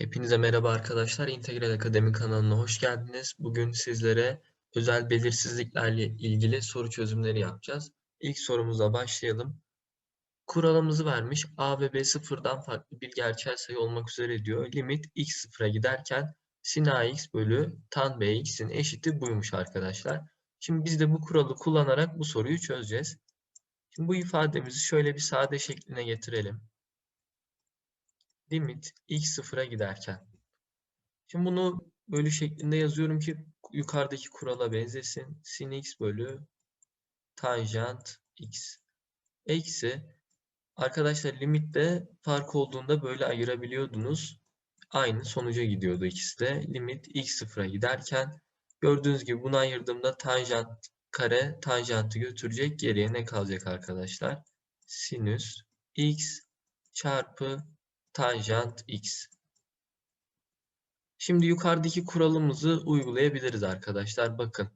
Hepinize merhaba arkadaşlar. İntegral Akademi kanalına hoş geldiniz. Bugün sizlere özel belirsizliklerle ilgili soru çözümleri yapacağız. İlk sorumuza başlayalım. Kuralımızı vermiş. A ve B sıfırdan farklı bir gerçel sayı olmak üzere diyor. Limit x sıfıra giderken sin ax bölü tan bx'in eşiti buymuş arkadaşlar. Şimdi biz de bu kuralı kullanarak bu soruyu çözeceğiz. Şimdi bu ifademizi şöyle bir sade şekline getirelim limit x sıfıra giderken. Şimdi bunu bölü şeklinde yazıyorum ki yukarıdaki kurala benzesin. Sin x bölü tanjant x. Eksi arkadaşlar limitte fark olduğunda böyle ayırabiliyordunuz. Aynı sonuca gidiyordu ikisi de. Limit x sıfıra giderken gördüğünüz gibi bunu ayırdığımda tanjant kare tanjantı götürecek. Geriye ne kalacak arkadaşlar? Sinüs x çarpı tanjant x. Şimdi yukarıdaki kuralımızı uygulayabiliriz arkadaşlar. Bakın.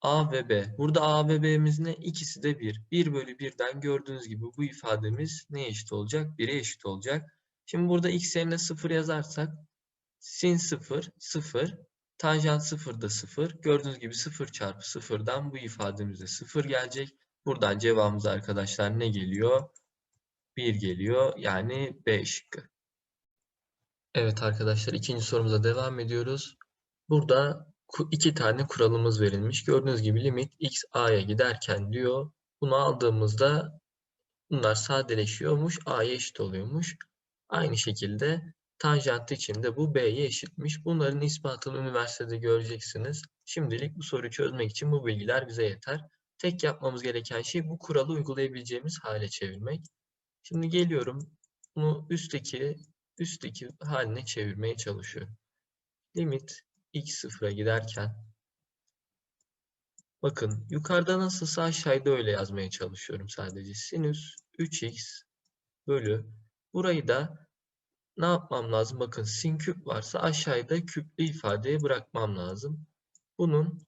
A ve B. Burada A ve B'miz ne? İkisi de 1. 1 bölü 1'den gördüğünüz gibi bu ifademiz neye eşit olacak? 1'e eşit olacak. Şimdi burada x yerine 0 yazarsak sin 0, 0. Tanjant 0 da 0. Gördüğünüz gibi 0 çarpı 0'dan bu ifademize 0 gelecek. Buradan cevabımız arkadaşlar ne geliyor? 1 geliyor. Yani B şıkkı. Evet arkadaşlar ikinci sorumuza devam ediyoruz. Burada iki tane kuralımız verilmiş. Gördüğünüz gibi limit x a'ya giderken diyor. Bunu aldığımızda bunlar sadeleşiyormuş. a'ya eşit oluyormuş. Aynı şekilde tanjant için de bu b'ye eşitmiş. Bunların ispatını üniversitede göreceksiniz. Şimdilik bu soruyu çözmek için bu bilgiler bize yeter. Tek yapmamız gereken şey bu kuralı uygulayabileceğimiz hale çevirmek. Şimdi geliyorum. Bunu üstteki üstteki haline çevirmeye çalışıyorum. Limit x sıfıra giderken bakın yukarıda nasılsa aşağıda öyle yazmaya çalışıyorum sadece. Sinüs 3x bölü burayı da ne yapmam lazım? Bakın sin küp varsa aşağıda küplü ifadeye bırakmam lazım. Bunun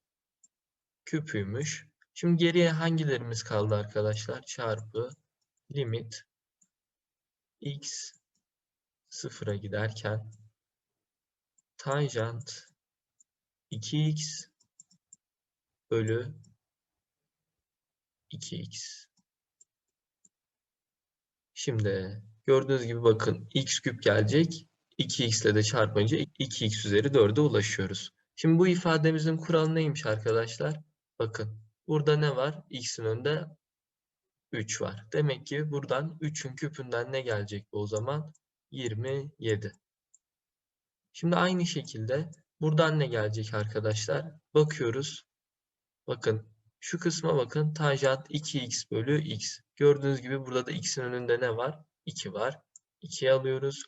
küpüymüş. Şimdi geriye hangilerimiz kaldı arkadaşlar? Çarpı limit x sıfıra giderken tanjant 2x bölü 2x. Şimdi gördüğünüz gibi bakın x küp gelecek. 2x ile de çarpınca 2x üzeri 4'e ulaşıyoruz. Şimdi bu ifademizin kuralı neymiş arkadaşlar? Bakın burada ne var? x'in önünde 3 var. Demek ki buradan 3'ün küpünden ne gelecek o zaman? 27. Şimdi aynı şekilde buradan ne gelecek arkadaşlar? Bakıyoruz. Bakın şu kısma bakın. Tanjant 2x bölü x. Gördüğünüz gibi burada da x'in önünde ne var? 2 var. 2'yi alıyoruz.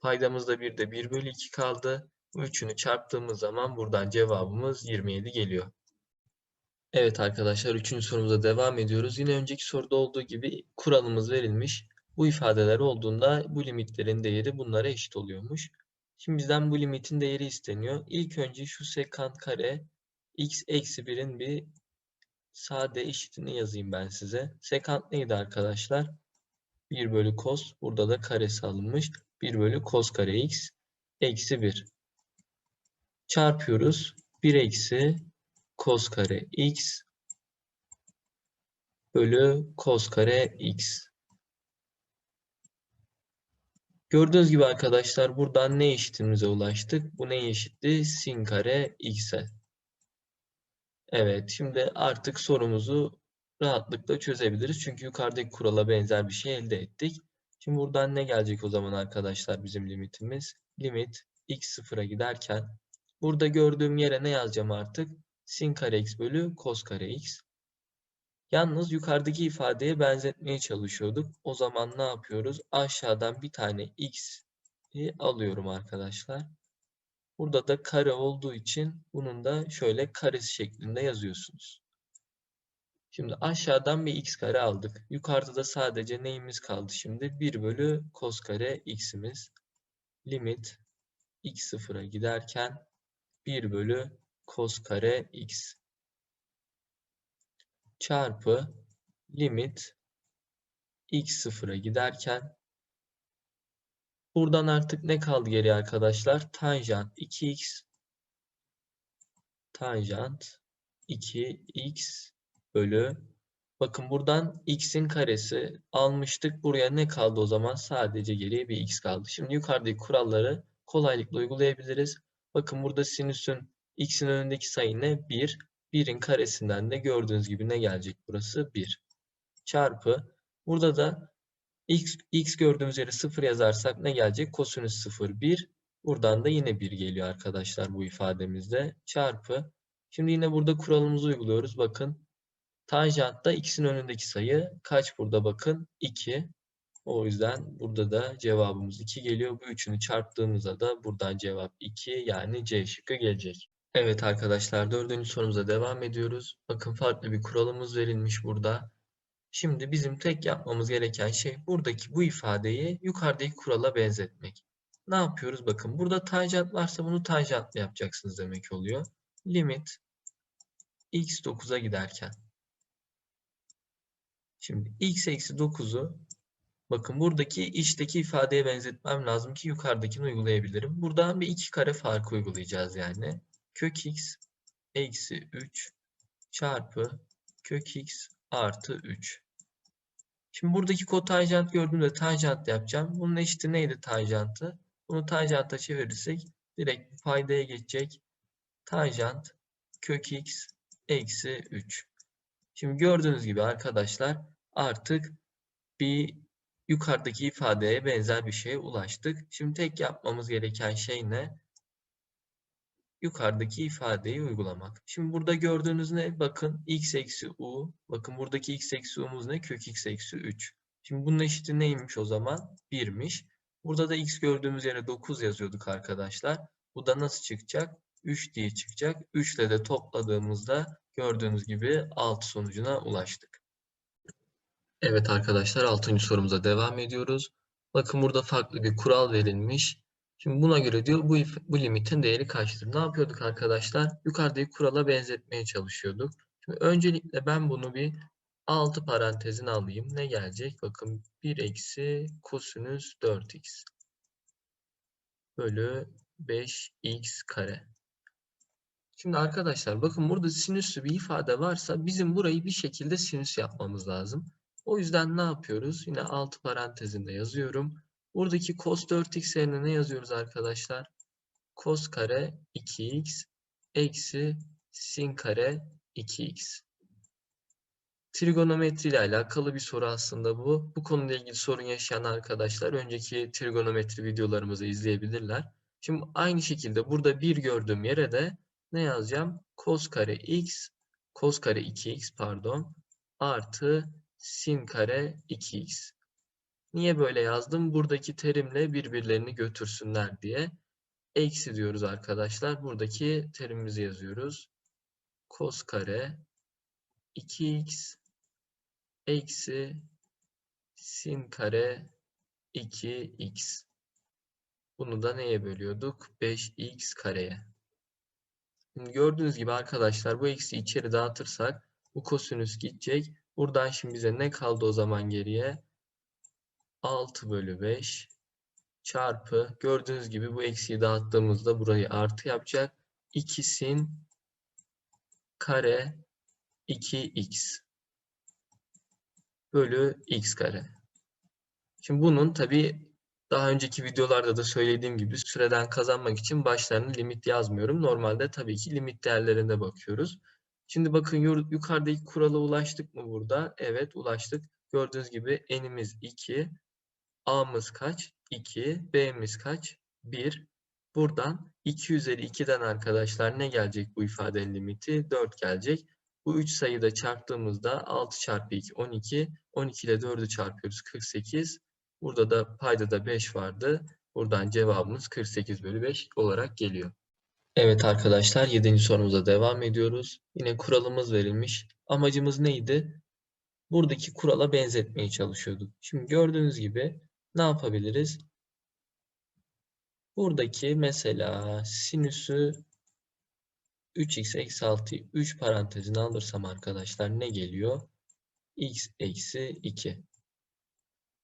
Paydamızda bir de 1 bölü 2 kaldı. Bu üçünü çarptığımız zaman buradan cevabımız 27 geliyor. Evet arkadaşlar 3. sorumuza devam ediyoruz. Yine önceki soruda olduğu gibi kuralımız verilmiş. Bu ifadeler olduğunda bu limitlerin değeri bunlara eşit oluyormuş. Şimdi bizden bu limitin değeri isteniyor. İlk önce şu sekant kare x eksi 1'in bir sade eşitini yazayım ben size. Sekant neydi arkadaşlar? 1 bölü cos. Burada da karesi alınmış. 1 bölü cos kare x eksi 1. Çarpıyoruz. 1 eksi cos kare x bölü cos kare x. Gördüğünüz gibi arkadaşlar buradan ne eşitimize ulaştık? Bu ne eşitti? Sin kare x'e. Evet şimdi artık sorumuzu rahatlıkla çözebiliriz. Çünkü yukarıdaki kurala benzer bir şey elde ettik. Şimdi buradan ne gelecek o zaman arkadaşlar bizim limitimiz? Limit x sıfıra giderken burada gördüğüm yere ne yazacağım artık? Sin kare x bölü cos kare x. Yalnız yukarıdaki ifadeye benzetmeye çalışıyorduk. O zaman ne yapıyoruz? Aşağıdan bir tane x'i alıyorum arkadaşlar. Burada da kare olduğu için bunun da şöyle karesi şeklinde yazıyorsunuz. Şimdi aşağıdan bir x kare aldık. Yukarıda da sadece neyimiz kaldı şimdi? 1 bölü cos kare x'imiz. Limit x sıfıra giderken 1 bölü cos kare x çarpı limit x sıfıra giderken Buradan artık ne kaldı geriye arkadaşlar? Tanjant 2x tanjant 2x bölü bakın buradan x'in karesi almıştık. Buraya ne kaldı o zaman? Sadece geriye bir x kaldı. Şimdi yukarıdaki kuralları kolaylıkla uygulayabiliriz. Bakın burada sinüsün x'in önündeki sayı ne? 1. 1'in karesinden de gördüğünüz gibi ne gelecek burası? 1. Çarpı. Burada da x, x gördüğümüz yere 0 yazarsak ne gelecek? Kosinüs 0, 1. Buradan da yine 1 geliyor arkadaşlar bu ifademizde. Çarpı. Şimdi yine burada kuralımızı uyguluyoruz. Bakın. Tanjantta x'in önündeki sayı kaç burada bakın? 2. O yüzden burada da cevabımız 2 geliyor. Bu üçünü çarptığımızda da buradan cevap 2 yani C şıkkı gelecek. Evet arkadaşlar dördüncü sorumuza devam ediyoruz. Bakın farklı bir kuralımız verilmiş burada. Şimdi bizim tek yapmamız gereken şey buradaki bu ifadeyi yukarıdaki kurala benzetmek. Ne yapıyoruz? Bakın burada tanjant varsa bunu tanjantla yapacaksınız demek oluyor. Limit x 9'a giderken. Şimdi x eksi 9'u bakın buradaki içteki ifadeye benzetmem lazım ki yukarıdakini uygulayabilirim. Buradan bir iki kare farkı uygulayacağız yani. Kök x eksi 3 çarpı kök x artı 3. Şimdi buradaki kotanjant gördüğümde tanjant yapacağım. Bunun eşiti neydi tanjantı? Bunu tanjanta çevirirsek direkt paydaya geçecek. Tanjant kök x eksi 3. Şimdi gördüğünüz gibi arkadaşlar artık bir yukarıdaki ifadeye benzer bir şeye ulaştık. Şimdi tek yapmamız gereken şey ne? Yukarıdaki ifadeyi uygulamak. Şimdi burada gördüğünüz ne? Bakın x eksi u. Bakın buradaki x eksi u'muz ne? Kök x eksi 3. Şimdi bunun eşiti neymiş o zaman? 1'miş. Burada da x gördüğümüz yere 9 yazıyorduk arkadaşlar. Bu da nasıl çıkacak? 3 diye çıkacak. 3 ile de topladığımızda gördüğünüz gibi 6 sonucuna ulaştık. Evet arkadaşlar 6. sorumuza devam ediyoruz. Bakın burada farklı bir kural verilmiş. Şimdi buna göre diyor bu, bu limitin değeri kaçtır? Ne yapıyorduk arkadaşlar? Yukarıdaki kurala benzetmeye çalışıyorduk. Şimdi öncelikle ben bunu bir altı parantezin alayım. Ne gelecek? Bakın 1 eksi kosinüs 4x bölü 5x kare. Şimdi arkadaşlar bakın burada sinüslü bir ifade varsa bizim burayı bir şekilde sinüs yapmamız lazım. O yüzden ne yapıyoruz? Yine altı parantezinde yazıyorum. Buradaki cos 4x yerine ne yazıyoruz arkadaşlar? Cos kare 2x eksi sin kare 2x. Trigonometri ile alakalı bir soru aslında bu. Bu konuyla ilgili sorun yaşayan arkadaşlar önceki trigonometri videolarımızı izleyebilirler. Şimdi aynı şekilde burada bir gördüğüm yere de ne yazacağım? Cos kare x, cos kare 2x pardon artı sin kare 2x. Niye böyle yazdım? Buradaki terimle birbirlerini götürsünler diye. Eksi diyoruz arkadaşlar. Buradaki terimimizi yazıyoruz. Cos kare 2x eksi sin kare 2x. Bunu da neye bölüyorduk? 5x kareye. Şimdi gördüğünüz gibi arkadaşlar bu eksi içeri dağıtırsak bu kosinüs gidecek. Buradan şimdi bize ne kaldı o zaman geriye? 6 bölü 5 çarpı gördüğünüz gibi bu eksiği dağıttığımızda burayı artı yapacak. 2 sin kare 2x bölü x kare. Şimdi bunun tabi daha önceki videolarda da söylediğim gibi süreden kazanmak için başlarına limit yazmıyorum. Normalde tabii ki limit değerlerine bakıyoruz. Şimdi bakın yukarıdaki kurala ulaştık mı burada? Evet ulaştık. Gördüğünüz gibi n'imiz 2, A'mız kaç? 2. B'miz kaç? 1. Buradan 2 üzeri 2'den arkadaşlar ne gelecek bu ifadenin limiti? 4 gelecek. Bu 3 sayıyı da çarptığımızda 6 çarpı 2 12. 12 ile 4'ü çarpıyoruz 48. Burada da payda da 5 vardı. Buradan cevabımız 48 bölü 5 olarak geliyor. Evet arkadaşlar 7. sorumuza devam ediyoruz. Yine kuralımız verilmiş. Amacımız neydi? Buradaki kurala benzetmeye çalışıyorduk. Şimdi gördüğünüz gibi ne yapabiliriz? Buradaki mesela sinüsü 3x eksi 6'yı 3 parantezine alırsam arkadaşlar ne geliyor? x eksi 2.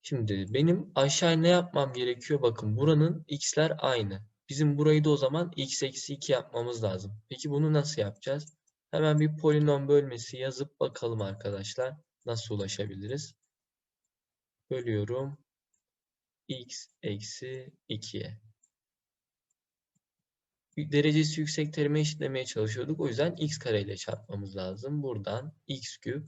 Şimdi benim aşağı ne yapmam gerekiyor? Bakın buranın x'ler aynı. Bizim burayı da o zaman x eksi 2 yapmamız lazım. Peki bunu nasıl yapacağız? Hemen bir polinom bölmesi yazıp bakalım arkadaşlar. Nasıl ulaşabiliriz? Bölüyorum. X eksi 2'ye. Derecesi yüksek terime eşitlemeye çalışıyorduk. O yüzden x kare ile çarpmamız lazım. Buradan x küp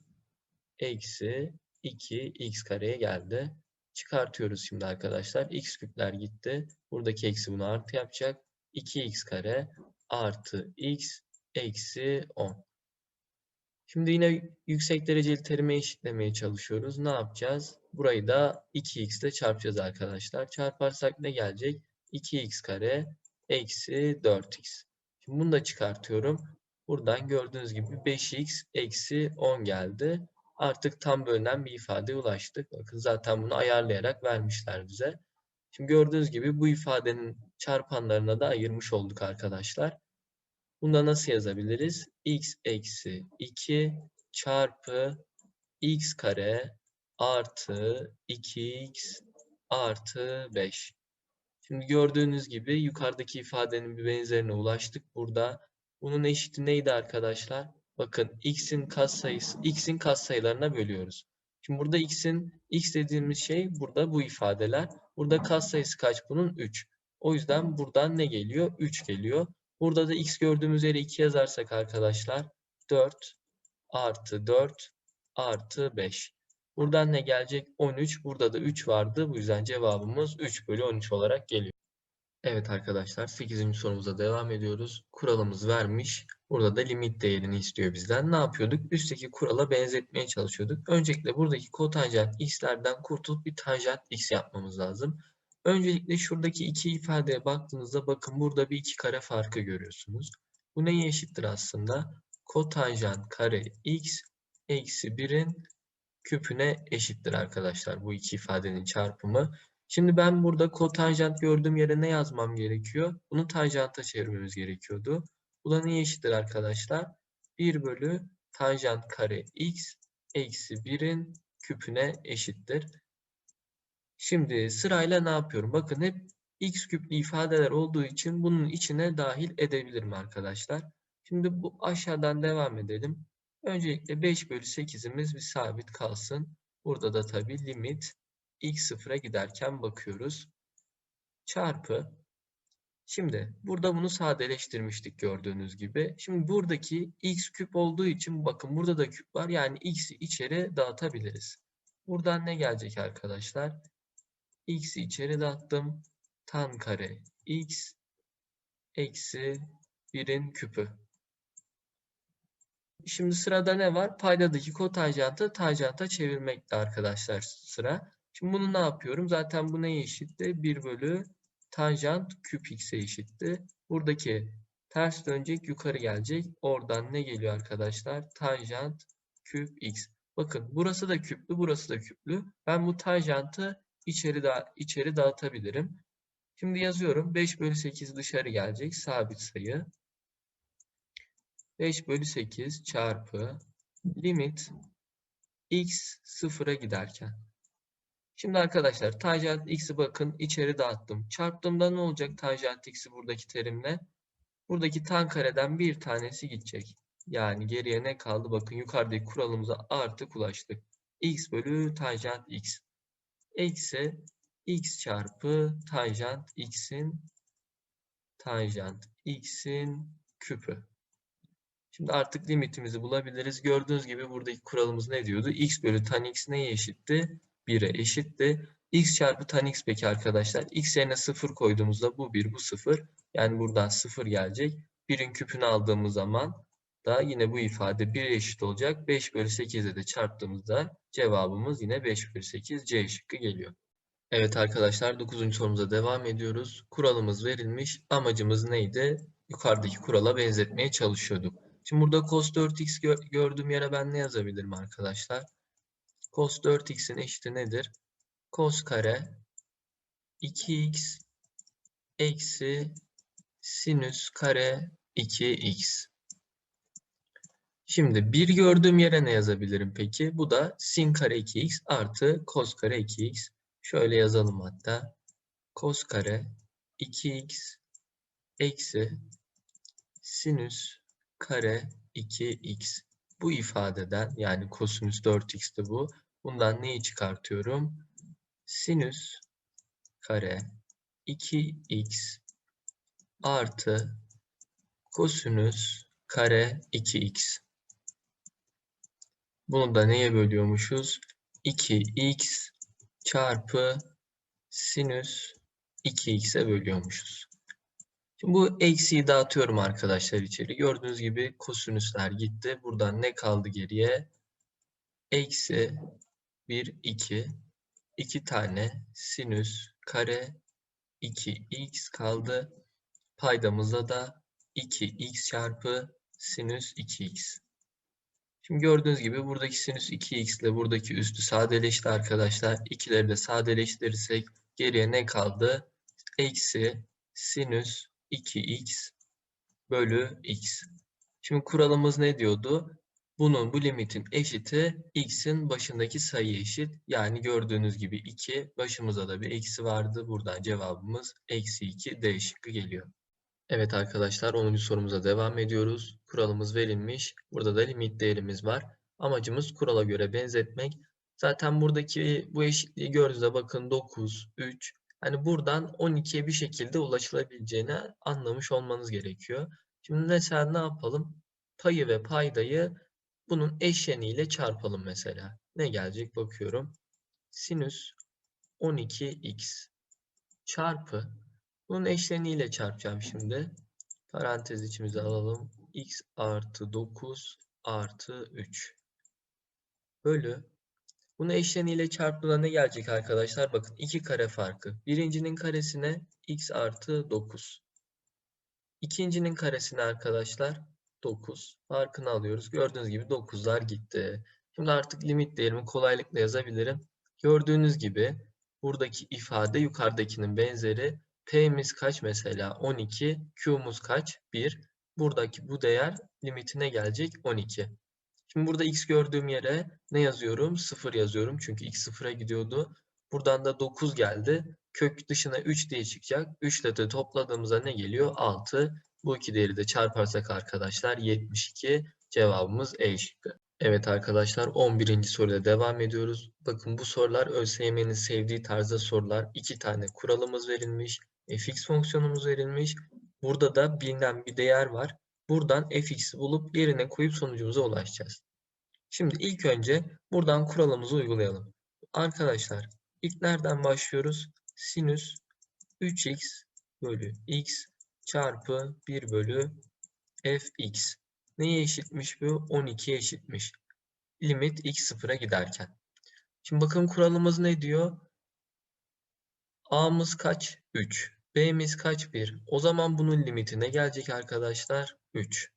eksi 2x kareye geldi. Çıkartıyoruz şimdi arkadaşlar. x küpler gitti. Buradaki eksi bunu artı yapacak. 2x kare artı x eksi 10. Şimdi yine yüksek dereceli terime eşitlemeye çalışıyoruz. Ne yapacağız? Burayı da 2x ile çarpacağız arkadaşlar. Çarparsak ne gelecek? 2x kare eksi 4x. Şimdi bunu da çıkartıyorum. Buradan gördüğünüz gibi 5x eksi 10 geldi. Artık tam bölünen bir ifadeye ulaştık. Bakın zaten bunu ayarlayarak vermişler bize. Şimdi gördüğünüz gibi bu ifadenin çarpanlarına da ayırmış olduk arkadaşlar. Bunda nasıl yazabiliriz? x eksi 2 çarpı x kare artı 2x artı 5. Şimdi gördüğünüz gibi yukarıdaki ifadenin bir benzerine ulaştık burada. Bunun eşiti neydi arkadaşlar? Bakın x'in katsayısı x'in katsayılarına bölüyoruz. Şimdi burada x'in x dediğimiz şey burada bu ifadeler. Burada katsayısı kaç bunun? 3. O yüzden buradan ne geliyor? 3 geliyor. Burada da x gördüğümüz yere 2 yazarsak arkadaşlar 4 artı 4 artı 5. Buradan ne gelecek? 13. Burada da 3 vardı. Bu yüzden cevabımız 3 bölü 13 olarak geliyor. Evet arkadaşlar 8. sorumuza devam ediyoruz. Kuralımız vermiş. Burada da limit değerini istiyor bizden. Ne yapıyorduk? Üstteki kurala benzetmeye çalışıyorduk. Öncelikle buradaki kotanjant x'lerden kurtulup bir tanjant x yapmamız lazım. Öncelikle şuradaki iki ifadeye baktığınızda bakın burada bir iki kare farkı görüyorsunuz. Bu neye eşittir aslında? Kotanjant kare x eksi 1'in küpüne eşittir arkadaşlar. Bu iki ifadenin çarpımı. Şimdi ben burada kotanjant gördüğüm yere ne yazmam gerekiyor? Bunu tanjanta çevirmemiz gerekiyordu. Bu da neye eşittir arkadaşlar? 1 bölü tanjant kare x eksi 1'in küpüne eşittir. Şimdi sırayla ne yapıyorum? Bakın hep x küplü ifadeler olduğu için bunun içine dahil edebilirim arkadaşlar. Şimdi bu aşağıdan devam edelim. Öncelikle 5 bölü 8'imiz bir sabit kalsın. Burada da tabii limit x sıfıra giderken bakıyoruz. Çarpı. Şimdi burada bunu sadeleştirmiştik gördüğünüz gibi. Şimdi buradaki x küp olduğu için bakın burada da küp var. Yani x'i içeri dağıtabiliriz. Buradan ne gelecek arkadaşlar? x'i içeri dağıttım. Tan kare x eksi 1'in küpü. Şimdi sırada ne var? Paydadaki kotanjantı tanjanta çevirmekte arkadaşlar sıra. Şimdi bunu ne yapıyorum? Zaten bu neye eşitti? 1 bölü tanjant küp x'e eşitti. Buradaki ters dönecek yukarı gelecek. Oradan ne geliyor arkadaşlar? Tanjant küp x. Bakın burası da küplü, burası da küplü. Ben bu tanjantı içeri, da içeri dağıtabilirim. Şimdi yazıyorum. 5 bölü 8 dışarı gelecek. Sabit sayı. 5 bölü 8 çarpı limit x sıfıra giderken. Şimdi arkadaşlar tanjant x'i bakın içeri dağıttım. Çarptığımda ne olacak tanjant x'i buradaki terimle? Buradaki tan kareden bir tanesi gidecek. Yani geriye ne kaldı? Bakın yukarıdaki kuralımıza artık ulaştık. x bölü tanjant x. Eksi x çarpı tanjant x'in tanjant x'in küpü. Şimdi artık limitimizi bulabiliriz. Gördüğünüz gibi buradaki kuralımız ne diyordu? x bölü tan x neye eşitti? 1'e eşitti. x çarpı tan x peki arkadaşlar. x yerine 0 koyduğumuzda bu 1, bu 0. Yani buradan 0 gelecek. 1'in küpünü aldığımız zaman da yine bu ifade 1'e eşit olacak. 5 bölü 8'e de çarptığımızda cevabımız yine 5 bölü 8 C şıkkı geliyor. Evet arkadaşlar 9. sorumuza devam ediyoruz. Kuralımız verilmiş. Amacımız neydi? Yukarıdaki kurala benzetmeye çalışıyorduk. Şimdi burada cos 4x gö gördüğüm yere ben ne yazabilirim arkadaşlar? Cos 4x'in eşiti nedir? Cos kare 2x eksi sinüs kare 2x. Şimdi bir gördüğüm yere ne yazabilirim peki? Bu da sin kare 2x artı cos kare 2x. Şöyle yazalım hatta. Kos kare 2x eksi sinüs kare 2x. Bu ifadeden yani kosinüs 4x'ti bu. Bundan neyi çıkartıyorum? Sinüs kare 2x artı kosinüs kare 2x. Bunu da neye bölüyormuşuz? 2x çarpı sinüs 2x'e bölüyormuşuz. Şimdi bu eksiyi dağıtıyorum arkadaşlar içeri. Gördüğünüz gibi kosinüsler gitti. Buradan ne kaldı geriye? Eksi 1, 2. 2 tane sinüs kare 2x kaldı. Paydamızda da 2x çarpı sinüs 2x. Şimdi gördüğünüz gibi buradaki sinüs 2x ile buradaki üstü sadeleşti arkadaşlar. İkileri de sadeleştirirsek geriye ne kaldı? Eksi sinüs 2x bölü x. Şimdi kuralımız ne diyordu? Bunun bu limitin eşiti x'in başındaki sayı eşit. Yani gördüğünüz gibi 2. Başımıza da bir eksi vardı. Buradan cevabımız eksi 2 D şıkkı geliyor. Evet arkadaşlar 10. sorumuza devam ediyoruz. Kuralımız verilmiş. Burada da limit değerimiz var. Amacımız kurala göre benzetmek. Zaten buradaki bu eşitliği gördüğünüzde bakın 9, 3. Hani buradan 12'ye bir şekilde ulaşılabileceğini anlamış olmanız gerekiyor. Şimdi mesela ne yapalım? Payı ve paydayı bunun eşleniğiyle çarpalım mesela. Ne gelecek bakıyorum. Sinüs 12x çarpı bunun eşleniğiyle çarpacağım şimdi. Parantez içimize alalım. x artı 9 artı 3 bölü. Bunu eşleniğiyle çarptığında ne gelecek arkadaşlar? Bakın iki kare farkı. Birincinin karesine x artı 9. İkincinin karesine arkadaşlar 9. Farkını alıyoruz. Gördüğünüz gibi 9'lar gitti. Şimdi artık limit değerimi kolaylıkla yazabilirim. Gördüğünüz gibi buradaki ifade yukarıdakinin benzeri. P'miz kaç mesela? 12. Q'muz kaç? 1. Buradaki bu değer limitine gelecek 12. Şimdi burada x gördüğüm yere ne yazıyorum? 0 yazıyorum. Çünkü x 0'a gidiyordu. Buradan da 9 geldi. Kök dışına 3 diye çıkacak. 3 ile de topladığımızda ne geliyor? 6. Bu iki değeri de çarparsak arkadaşlar 72. Cevabımız E şıkkı. Evet arkadaşlar 11. soruda devam ediyoruz. Bakın bu sorular ÖSYM'nin sevdiği tarzda sorular. İki tane kuralımız verilmiş. fx fonksiyonumuz verilmiş. Burada da bilinen bir değer var. Buradan fx'i bulup yerine koyup sonucumuza ulaşacağız. Şimdi ilk önce buradan kuralımızı uygulayalım. Arkadaşlar ilk nereden başlıyoruz? Sinüs 3x bölü x çarpı 1 bölü fx. Neye eşitmiş bu? 12'ye eşitmiş. Limit x sıfıra giderken. Şimdi bakın kuralımız ne diyor? A'mız kaç? 3. B'miz kaç? 1. O zaman bunun limiti ne gelecek arkadaşlar? 3.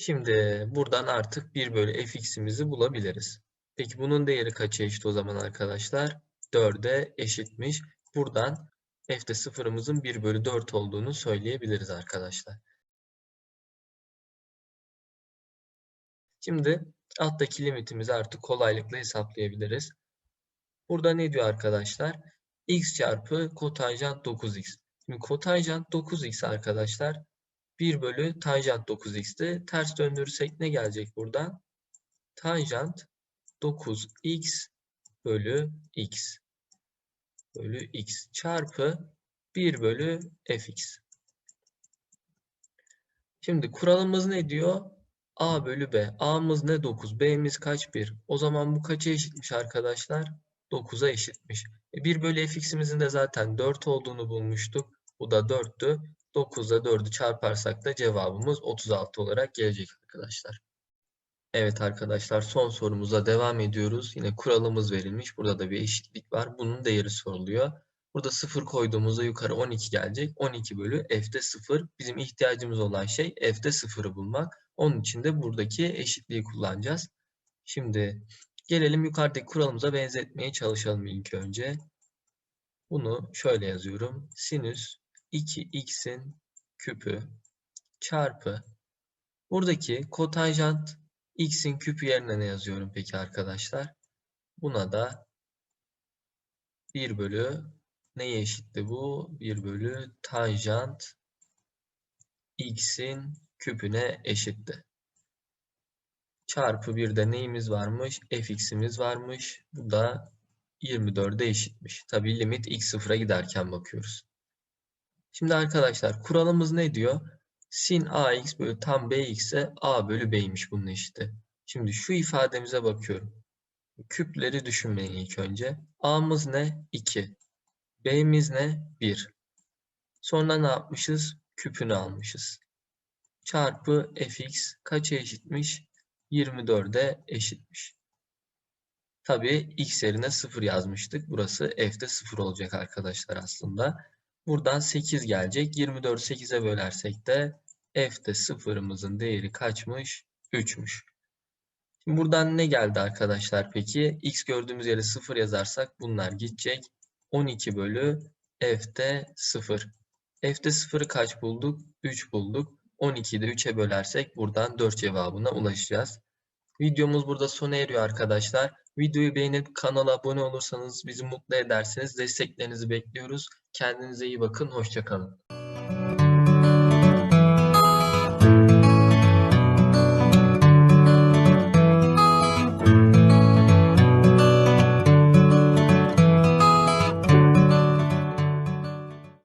Şimdi buradan artık 1 bölü fx'imizi bulabiliriz. Peki bunun değeri kaça eşit o zaman arkadaşlar? 4'e eşitmiş. Buradan f'de sıfırımızın 1 bölü 4 olduğunu söyleyebiliriz arkadaşlar. Şimdi alttaki limitimizi artık kolaylıkla hesaplayabiliriz. Burada ne diyor arkadaşlar? x çarpı kotanjant 9x. Şimdi kotanjant 9x arkadaşlar 1 bölü tanjant 9x'ti. Ters döndürürsek ne gelecek buradan? Tanjant 9x bölü x bölü x çarpı 1 bölü fx. Şimdi kuralımız ne diyor? a bölü b. a'mız ne 9? b'miz kaç 1? O zaman bu kaça eşitmiş arkadaşlar? 9'a eşitmiş. E 1 bölü fx'imizin de zaten 4 olduğunu bulmuştuk. Bu da 4'tü. 9'da 4'ü çarparsak da cevabımız 36 olarak gelecek arkadaşlar. Evet arkadaşlar son sorumuza devam ediyoruz. Yine kuralımız verilmiş. Burada da bir eşitlik var. Bunun değeri soruluyor. Burada 0 koyduğumuzda yukarı 12 gelecek. 12 bölü f'de 0. Bizim ihtiyacımız olan şey f'de 0'ı bulmak. Onun için de buradaki eşitliği kullanacağız. Şimdi gelelim yukarıdaki kuralımıza benzetmeye çalışalım ilk önce. Bunu şöyle yazıyorum. Sinüs 2x'in küpü çarpı buradaki kotanjant x'in küpü yerine ne yazıyorum peki arkadaşlar? Buna da 1 bölü neye eşitti bu? 1 bölü tanjant x'in küpüne eşitti. Çarpı bir de neyimiz varmış? fx'imiz varmış. Bu da 24'e eşitmiş. Tabii limit x sıfıra giderken bakıyoruz. Şimdi arkadaşlar kuralımız ne diyor? Sin ax bölü tam bx ise a bölü b'ymiş bunun eşiti. Şimdi şu ifademize bakıyorum. Küpleri düşünmeyin ilk önce. a'mız ne? 2. b'miz ne? 1. Sonra ne yapmışız? Küpünü almışız. Çarpı fx kaça eşitmiş? 24'e eşitmiş. Tabii x yerine 0 yazmıştık. Burası f'de 0 olacak arkadaşlar aslında. Buradan 8 gelecek. 24 8'e bölersek de f'de 0'ımızın değeri kaçmış? 3'müş. Şimdi buradan ne geldi arkadaşlar peki? x gördüğümüz yere 0 yazarsak bunlar gidecek. 12 bölü f'de 0. f'de 0'ı kaç bulduk? 3 bulduk. 12'yi de 3'e bölersek buradan 4 cevabına ulaşacağız. Videomuz burada sona eriyor arkadaşlar. Videoyu beğenip kanala abone olursanız bizi mutlu edersiniz. Desteklerinizi bekliyoruz. Kendinize iyi bakın. Hoşçakalın.